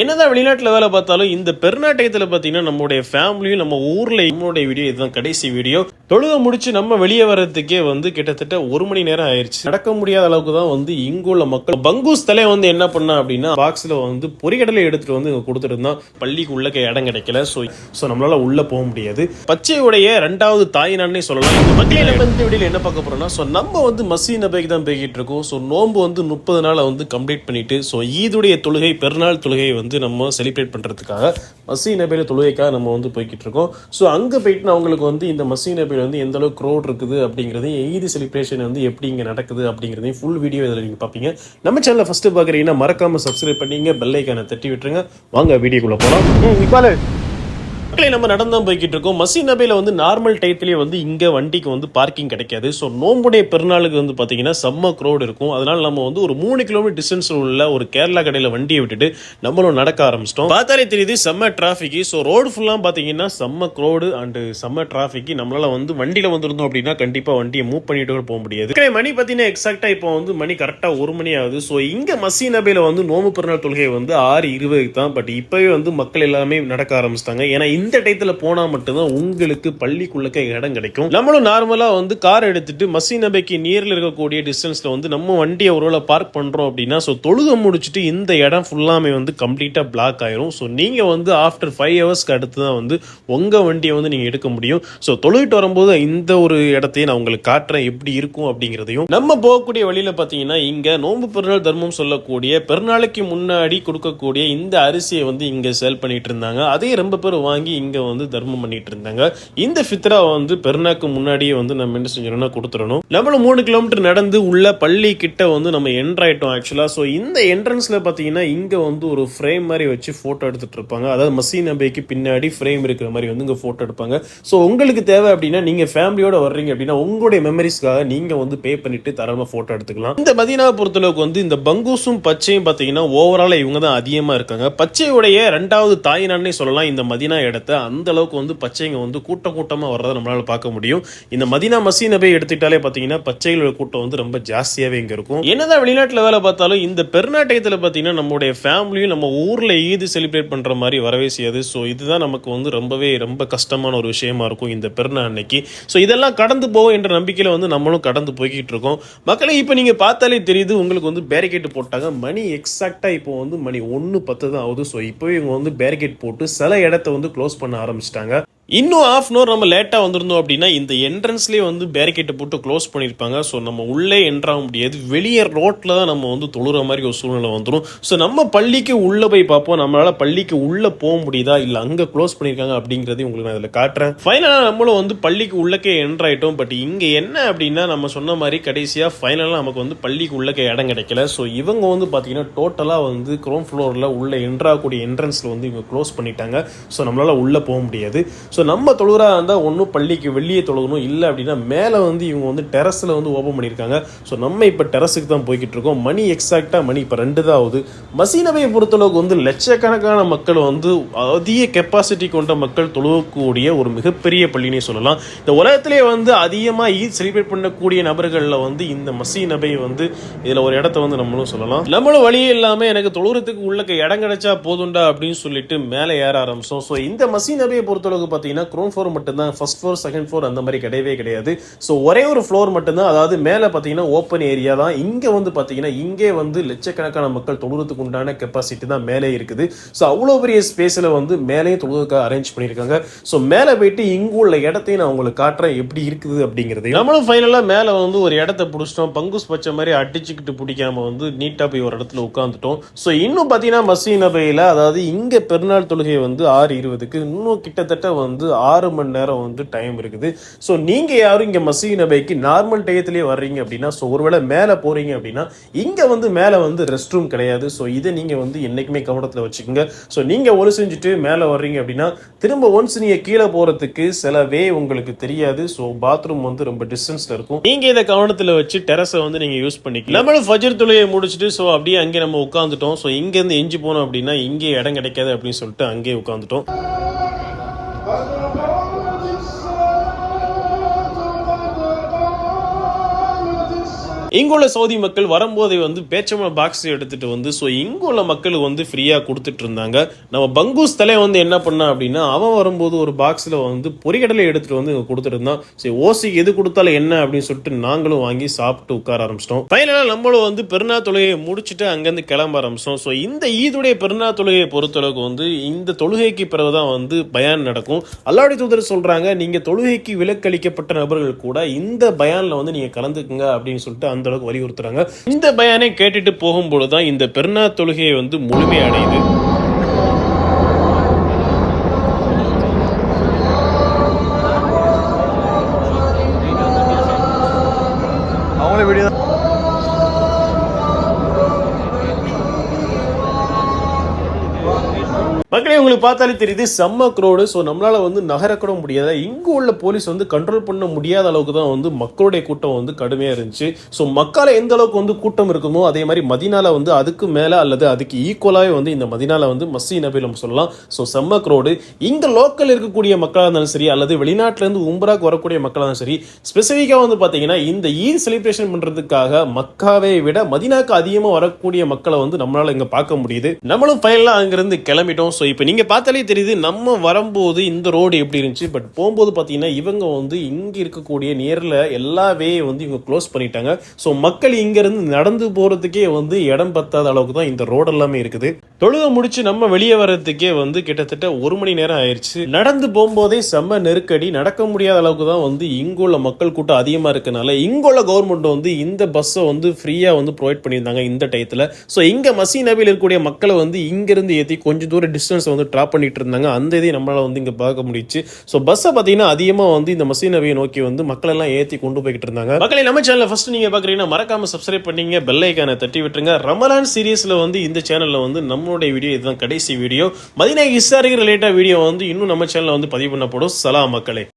என்னதான் வெளிநாட்டில் வேலை பார்த்தாலும் இந்த பெருநாட்டயத்தில் பார்த்தீங்கன்னா நம்மளுடைய ஃபேமிலியும் நம்ம ஊரில் நம்மளுடைய வீடியோ இதுதான் கடைசி வீடியோ தொழுக முடிச்சு நம்ம வெளியே வர்றதுக்கே வந்து கிட்டத்தட்ட ஒரு மணி நேரம் ஆயிடுச்சு நடக்க முடியாத அளவுக்கு தான் வந்து இங்குள்ள மக்கள் பங்கூஸ் தலை வந்து என்ன பண்ணா அப்படின்னா பாக்ஸில் வந்து பொறிகடலை எடுத்துட்டு வந்து இங்கே கொடுத்துட்டு பள்ளிக்கு உள்ள இடம் கிடைக்கல. ஸோ ஸோ நம்மளால உள்ள போக முடியாது. பச்சையுடைய ரெண்டாவது தாயினான்னே சொல்லலாம். இந்த மக்கள் வந்து இந்த என்ன பார்க்க போறோம்னா ஸோ நம்ம வந்து மசீ நபைக்கு தான் போய்கிட்டு இருக்கோம். ஸோ நோன்பு வந்து முப்பது நாளை வந்து கம்ப்ளீட் பண்ணிட்டு ஸோ ஈதுடைய தொழுகை பெருநாள் தொழுகை வந்து நம்ம செலிப்ரேட் பண்ணுறதுக்காக மசீ நபையில தொழுகைக்காக நம்ம வந்து போய்கிட்டு இருக்கோம். ஸோ அங்கே போயிட்டு அவங்களுக்கு வந்து இந்த மசீ நபையில் வந்து எந்த அளவுக்கு க்ரோட் இருக்குது அப்படிங்கிறதையும் ஈது செலிப்ரேஷன் வந்து எப்படி இங்கே நடக்குது அப்படிங்கிறதையும் ஃபுல் வீடியோ இதில் நீங்கள் பார்ப்பீங்க. நம்ம சேனலை ஃபஸ்ட்டு பார்க்குறீங்கன்னா மறக்காமல் சப்ஸ்கிரைப் பண்ணிங்க பெல்லைக்கான தட்டி விட்டுருங்க. வாங்க வீடியோக்குள்ளே போகலாம் ம் இப்போ மக்களை நம்ம நடந்தான் போய்கிட்டு இருக்கோம். மசி நபையில் வந்து நார்மல் டயத்துலேயே வந்து இங்கே வண்டிக்கு வந்து பார்க்கிங் கிடைக்காது. ஸோ நோம்புடைய பெருநாளுக்கு வந்து பார்த்தீங்கன்னா செம்ம க்ரோடு இருக்கும். அதனால நம்ம வந்து ஒரு மூணு கிலோமீட்டர் டிஸ்டன்ஸில் உள்ள ஒரு கேரளா கடையில் வண்டியை விட்டுட்டு நம்மளும் நடக்க ஆரம்பிச்சிட்டோம். பார்த்தாலே தெரியுது செம்ம டிராஃபிக் ஸோ ரோடு ஃபுல்லாக பார்த்தீங்கன்னா செம்ம க்ரோடு அண்டு செம்ம டிராஃபிக் நம்மளால் வந்து வண்டியில் வந்துருந்தோம் அப்படின்னா கண்டிப்பாக வண்டியை மூவ் பண்ணிட்டு கூட போக முடியாது. மணி பார்த்தீங்கன்னா எக்ஸாக்டாக இப்போ வந்து மணி கரெக்டாக ஒரு மணி ஆகுது. ஸோ இங்கே மசி நபையில் வந்து நோம்பு பெருநாள் தொழுகை வந்து ஆறு இருபதுக்கு தான். பட் இப்போவே வந்து மக்கள் எல்லாமே நடக்க ஆரம்பிச்சிட்டாங்க. ஏன்னா இந்த டயத்தில் போனால் மட்டும்தான் உங்களுக்கு பள்ளிக்குள்ளக்க இடம் கிடைக்கும். நம்மளும் நார்மலாக வந்து கார் எடுத்துட்டு மசி நபைக்கு நியரில் இருக்கக்கூடிய டிஸ்டன்ஸில் வந்து நம்ம வண்டியை ஒருவேளை பார்க் பண்ணுறோம் அப்படின்னா ஸோ தொழுக முடிச்சுட்டு இந்த இடம் ஃபுல்லாமே வந்து கம்ப்ளீட்டாக பிளாக் ஆயிரும். ஸோ நீங்கள் வந்து ஆஃப்டர் ஃபைவ் ஹவர்ஸ்க்கு அடுத்து தான் வந்து உங்கள் வண்டியை வந்து நீங்கள் எடுக்க முடியும். ஸோ தொழுகிட்டு வரும்போது இந்த ஒரு இடத்தையும் நான் உங்களுக்கு காட்டுறேன். எப்படி இருக்கும் அப்படிங்கிறதையும். நம்ம போகக்கூடிய வழியில் பார்த்தீங்கன்னா இங்கே நோன்பு பெருநாள் தர்மம் சொல்லக்கூடிய பெருநாளைக்கு முன்னாடி கொடுக்கக்கூடிய இந்த அரிசியை வந்து இங்கே சேல் பண்ணிட்டு இருந்தாங்க. அதே ரொம்ப பேர் வாங்கி இங்கே வந்து தர்மம் பண்ணிட்டு இருந்தாங்க. இந்த ஃபித்ரா வந்து பெருநாக்கு முன்னாடியே வந்து நம்ம என்ன செஞ்சோம்னா கொடுத்துடணும். நம்மளும் மூணு கிலோமீட்டர் நடந்து உள்ள பள்ளி கிட்ட வந்து நம்ம என்ட்ரு ஆயிட்டோம் ஆக்சுவலாக ஸோ இந்த என்ட்ரன்ஸில் பார்த்தீங்கன்னா இங்கே வந்து ஒரு ஃப்ரேம் மாதிரி வச்சு ஃபோட்டோ எடுத்துட்டு இருப்பாங்க. அதாவது மசீன் நபைக்கு பின்னாடி ஃப்ரேம் இருக்கிற மாதிரி வந்து இங்கே ஃபோட்டோ எடுப்பாங்க. ஸோ உங்களுக்கு தேவை அப்படின்னா நீங்கள் ஃபேமிலியோட வர்றீங்க அப்படின்னா உங்களுடைய மெமரிஸ்க்காக நீங்கள் வந்து பே பண்ணிட்டு தரமாக ஃபோட்டோ எடுத்துக்கலாம். இந்த மதீனாவை பொறுத்தளவுக்கு வந்து இந்த பங்கூஸும் பச்சையும் பார்த்தீங்கன்னா ஓவராலாக இவங்க தான் அதிகமாக இருக்காங்க. பச்சையுடைய ரெண்டாவது தாயினான்னே சொல்லலாம். இந்த மதினா இடத்தை இனத்தை அந்த அளவுக்கு வந்து பச்சைங்க வந்து கூட்டம் கூட்டமாக வர்றதை நம்மளால பார்க்க முடியும். இந்த மதினா மசீனை போய் எடுத்துக்கிட்டாலே பார்த்தீங்கன்னா பச்சைகளோட கூட்டம் வந்து ரொம்ப ஜாஸ்தியாகவே இங்கே இருக்கும். என்னதான் வெளிநாட்டில் வேலை பார்த்தாலும் இந்த பெருநாட்டயத்தில் பார்த்தீங்கன்னா நம்மளுடைய ஃபேமிலியும் நம்ம ஊரில் ஈது செலிப்ரேட் பண்ணுற மாதிரி வரவே செய்யாது. ஸோ இதுதான் நமக்கு வந்து ரொம்பவே ரொம்ப கஷ்டமான ஒரு விஷயமா இருக்கும் இந்த பெருநாள் அன்னைக்கு. ஸோ இதெல்லாம் கடந்து போகும் என்ற நம்பிக்கையில் வந்து நம்மளும் கடந்து போய்கிட்டு இருக்கோம். மக்களை இப்போ நீங்கள் பார்த்தாலே தெரியுது உங்களுக்கு வந்து பேரிகேட் போட்டாங்க. மணி எக்ஸாக்டாக இப்போ வந்து மணி ஒன்று பத்து தான் ஆகுது. ஸோ இப்போவே இவங்க வந்து பேரிகேட் போட்டு சில இடத்த வந்து க்ளோஸ் பண்ண ஆரம்பிச்சிட்டாங்க. இன்னும் ஆஃப் அன் அவர் நம்ம லேட்டாக வந்திருந்தோம் அப்படின்னா இந்த என்ட்ரன்ஸ்லேயே வந்து பேரிகேட்டை போட்டு க்ளோஸ் பண்ணியிருப்பாங்க. ஸோ நம்ம உள்ளே என்ட்ராக முடியாது. வெளியே ரோட்டில் தான் நம்ம வந்து தொழுற மாதிரி ஒரு சூழ்நிலை வந்துடும் ஸோ நம்ம பள்ளிக்கு உள்ளே போய் பார்ப்போம். நம்மளால் பள்ளிக்கு உள்ளே போக முடியுதா? இல்லை அங்கே க்ளோஸ் பண்ணியிருக்காங்க அப்படிங்கிறதையும் உங்களுக்கு நான் இதில் காட்டுறேன். ஃபைனலாக நம்மளும் வந்து பள்ளிக்கு உள்ளக்கே என்ட்ராயிட்டோம் பட் இங்கே என்ன அப்படின்னா நம்ம சொன்ன மாதிரி கடைசியாக ஃபைனலாக நமக்கு வந்து பள்ளிக்கு உள்ளக்கே இடம் கிடைக்கல. ஸோ இவங்க வந்து பார்த்தீங்கன்னா டோட்டலாக வந்து க்ரோம் ஃப்ளோரில் உள்ள என்ட்ராகக்கூடிய என்ட்ரன்ஸில் வந்து இவங்க க்ளோஸ் பண்ணிட்டாங்க. ஸோ நம்மளால் உள்ளே போக முடியாது. ஸோ ஸோ நம்ம தொழுகிறா இருந்தால் ஒன்றும் பள்ளிக்கு வெளியே தொழுகணும். இல்லை அப்படின்னா மேலே வந்து இவங்க வந்து டெரஸில் வந்து ஓப்பன் பண்ணியிருக்காங்க. ஸோ நம்ம இப்போ டெரஸுக்கு தான் போய்கிட்டு இருக்கோம் மணி எக்ஸாக்டாக மணி இப்போ ரெண்டு தான் ஆகுது. மசீனவை பொறுத்தளவுக்கு வந்து லட்சக்கணக்கான மக்கள் வந்து அதிக கெப்பாசிட்டி கொண்ட மக்கள் தொழுகக்கூடிய ஒரு மிகப்பெரிய பள்ளினே சொல்லலாம். இந்த உலகத்திலே வந்து அதிகமாக ஈத் செலிப்ரேட் பண்ணக்கூடிய நபர்களில் வந்து இந்த மசீ நபை வந்து இதில் ஒரு இடத்த வந்து நம்மளும் சொல்லலாம். நம்மளும் வழியே இல்லாமல் எனக்கு தொழுகிறதுக்கு உள்ளக்க இடம் கிடைச்சா போதுண்டா அப்படின்னு சொல்லிட்டு மேலே ஏற ஆரம்பிச்சோம். ஸோ இந்த மசீனபையை பொறுத்தளவுக்கு பார்த்தீங்கன்னா க்ரோம் ஃப்ளோர் மட்டும்தான். ஃபர்ஸ்ட் ஃப்ளோர் செகண்ட் ஃப்ளோர் அந்த மாதிரி கிடையவே கிடையாது. ஸோ ஒரே ஒரு ஃப்ளோர் மட்டும்தான். அதாவது மேலே பார்த்தீங்கன்னா ஓப்பன் ஏரியா தான். இங்கே வந்து பார்த்தீங்கன்னா இங்கே வந்து லட்சக்கணக்கான மக்கள் தொழுறதுக்கு உண்டான கெப்பாசிட்டி தான் மேலே இருக்குது. ஸோ அவ்வளோ பெரிய ஸ்பேஸில் வந்து மேலேயும் தொழுவதுக்காக அரேஞ்ச் பண்ணியிருக்காங்க. ஸோ மேலே போயிட்டு இங்கு உள்ள இடத்தையும் நான் உங்களுக்கு காட்டுறேன். எப்படி இருக்குது அப்படிங்கிறது நம்மளும் ஃபைனலாக மேலே வந்து ஒரு இடத்த பிடிச்சிட்டோம். பங்குஸ் பச்சை மாதிரி அடிச்சுக்கிட்டு பிடிக்காம வந்து நீட்டாக போய் ஒரு இடத்துல உட்காந்துட்டோம் ஸோ இன்னும் பார்த்தீங்கன்னா மசீ நபையில் அதாவது இங்கே பெருநாள் தொழுகை வந்து ஆறு இருபதுக்கு. இன்னும் கிட்டத்தட்ட வந்து ஆறு மணி நேரம் வந்து டைம் இருக்குது. ஸோ நீங்கள் யாரும் இங்கே மசீ நபைக்கு நார்மல் டயத்துலேயே வர்றீங்க அப்படின்னா ஸோ ஒருவேளை மேலே போகிறீங்க அப்படின்னா இங்கே வந்து மேலே வந்து ரெஸ்ட் ரூம் கிடையாது. ஸோ இதை நீங்கள் வந்து என்றைக்குமே கவனத்தில் வச்சுக்கோங்க. ஸோ நீங்கள் ஒளி செஞ்சுட்டு மேலே வர்றீங்க அப்படின்னா திரும்ப ஒன்ஸ் நீங்கள் கீழே போகிறதுக்கு சில வே உங்களுக்கு தெரியாது. ஸோ பாத்ரூம் வந்து ரொம்ப டிஸ்டன்ஸில் இருக்கும். நீங்கள் இதை கவனத்தில் வச்சு டெரஸை வந்து நீங்கள் யூஸ் பண்ணிக்கலாம் நம்மளும் ஃபஜர் தொலையை முடிச்சுட்டு ஸோ அப்படியே அங்கே நம்ம உட்காந்துட்டோம் ஸோ இங்கேருந்து எஞ்சி போனோம் அப்படின்னா இங்கே இடம் கிடைக்காது அப்படின்னு சொல்லிட்டு அங்கேயே உட்காந்துட்டோம் இங்குள்ள சவுதி மக்கள் வரும்போதே வந்து பேச்சம பாக்ஸ் எடுத்துட்டு வந்து ஸோ இங்குள்ள மக்களுக்கு வந்து ஃப்ரீயாக கொடுத்துட்டு இருந்தாங்க. நம்ம பங்கூஸ் தலை வந்து என்ன பண்ணா அப்படின்னா அவன் வரும்போது ஒரு பாக்ஸில் வந்து பொறிகடலை எடுத்துட்டு வந்து இங்கே கொடுத்துட்டு இருந்தான். சரி ஓசிக்கு எது கொடுத்தாலும் என்ன அப்படின்னு சொல்லிட்டு நாங்களும் வாங்கி சாப்பிட்டு உட்கார ஆரம்பிச்சிட்டோம். ஃபைனலாக நம்மளும் வந்து பெருநா தொழுகையை முடிச்சுட்டு அங்கேருந்து கிளம்ப ஆரம்பிச்சோம். ஸோ இந்த ஈதுடைய பெருநா தொழுகையை பொறுத்தளவுக்கு வந்து இந்த தொழுகைக்கு பிறகுதான் வந்து பயான் நடக்கும். அல்லாடி தூதர் சொல்கிறாங்க நீங்கள் தொழுகைக்கு விலக்களிக்கப்பட்ட நபர்கள் கூட இந்த பயானில் வந்து நீங்கள் கலந்துக்குங்க அப்படின்னு சொல்லிட்டு அந்த அளவுக்கு வலியுறுத்துறாங்க. இந்த பயானை கேட்டுட்டு போகும்பொழுது தான் இந்த பெருநா தொழுகையை வந்து முழுமை மக்களே உங்களுக்கு பார்த்தாலே தெரியுது செம்ம க்ரோடு ஸோ நம்மளால் வந்து நகரக்கூட முடியாத இங்கே உள்ள போலீஸ் வந்து கண்ட்ரோல் பண்ண முடியாத அளவுக்கு தான் வந்து மக்களுடைய கூட்டம் வந்து கடுமையாக இருந்துச்சு. ஸோ மக்கால் எந்த அளவுக்கு வந்து கூட்டம் இருக்குமோ அதே மாதிரி மதினால வந்து அதுக்கு மேலே அல்லது அதுக்கு ஈக்குவலாகவே வந்து இந்த மதினால வந்து மஸ்ஸி நபி நம்ம சொல்லலாம். ஸோ செம்ம க்ரோடு இங்கே லோக்கல் இருக்கக்கூடிய மக்களாக இருந்தாலும் சரி அல்லது வெளிநாட்டிலேருந்து உம்பராக்கு வரக்கூடிய மக்களாக இருந்தாலும் சரி ஸ்பெசிஃபிக்காக வந்து பார்த்தீங்கன்னா இந்த ஈத் செலிப்ரேஷன் பண்ணுறதுக்காக மக்காவை விட மதினாக்கு அதிகமாக வரக்கூடிய மக்களை வந்து நம்மளால் இங்கே பார்க்க முடியுது. நம்மளும் ஃபைனலாக அங்கேருந்து கிளம்பிட்டோம். ஸோ இப்போ நீங்கள் பார்த்தாலே தெரியுது நம்ம வரும்போது இந்த ரோடு எப்படி இருந்துச்சு. பட் போகும்போது பார்த்தீங்கன்னா இவங்க வந்து இங்கே இருக்கக்கூடிய நேரில் எல்லா வே வந்து இவங்க க்ளோஸ் பண்ணிட்டாங்க. ஸோ மக்கள் இங்கேருந்து நடந்து போகிறதுக்கே வந்து இடம் பத்தாத அளவுக்கு தான் இந்த ரோடு எல்லாமே இருக்குது. தொழுகை முடிச்சு நம்ம வெளியே வர்றதுக்கே வந்து கிட்டத்தட்ட ஒரு மணி நேரம் ஆயிடுச்சு நடந்து போகும்போதே செம்ம நெருக்கடி. நடக்க முடியாத அளவுக்கு தான் வந்து இங்குள்ள மக்கள் கூட்டம் அதிகமாக இருக்கனால இங்குள்ள கவர்மெண்ட் வந்து இந்த பஸ்ஸை வந்து ஃப்ரீயாக வந்து ப்ரொவைட் பண்ணியிருந்தாங்க இந்த டயத்தில் ஸோ இங்கே மசீனாவில் இருக்கக்கூடிய மக்களை வந்து இங்கேருந்து ஏற்றி கொஞ்சம் தூரம் டிஸ்டன்ஸ் வந்து ட்ராப் பண்ணிட்டு இருந்தாங்க. அந்த இதையும் நம்மளால் வந்து இங்கே பார்க்க முடியுச்சு. ஸோ பஸ்ஸை பார்த்தீங்கன்னா அதிகமாக வந்து இந்த மசீனவையை நோக்கி வந்து மக்கள் எல்லாம் ஏற்றி கொண்டு போய்கிட்டு இருந்தாங்க. மக்களை நம்ம சேனலில் ஃபர்ஸ்ட் நீங்கள் பார்க்குறீங்கன்னா மறக்காம சப்ஸ்கிரைப் பண்ணீங்க பெல்லைக்கான தட்டி விட்டுருங்க. ரமலான் சீரியஸில் வந்து இந்த சேனலில் வந்து நம்மளுடைய வீடியோ இதுதான் கடைசி வீடியோ மதினா இஸ்ஸாரிக்கு ரிலேட்டாக வீடியோ வந்து இன்னும் நம்ம சேனலில் வந்து பதிவு பண்ணப்படும். சலாம் மக்களே.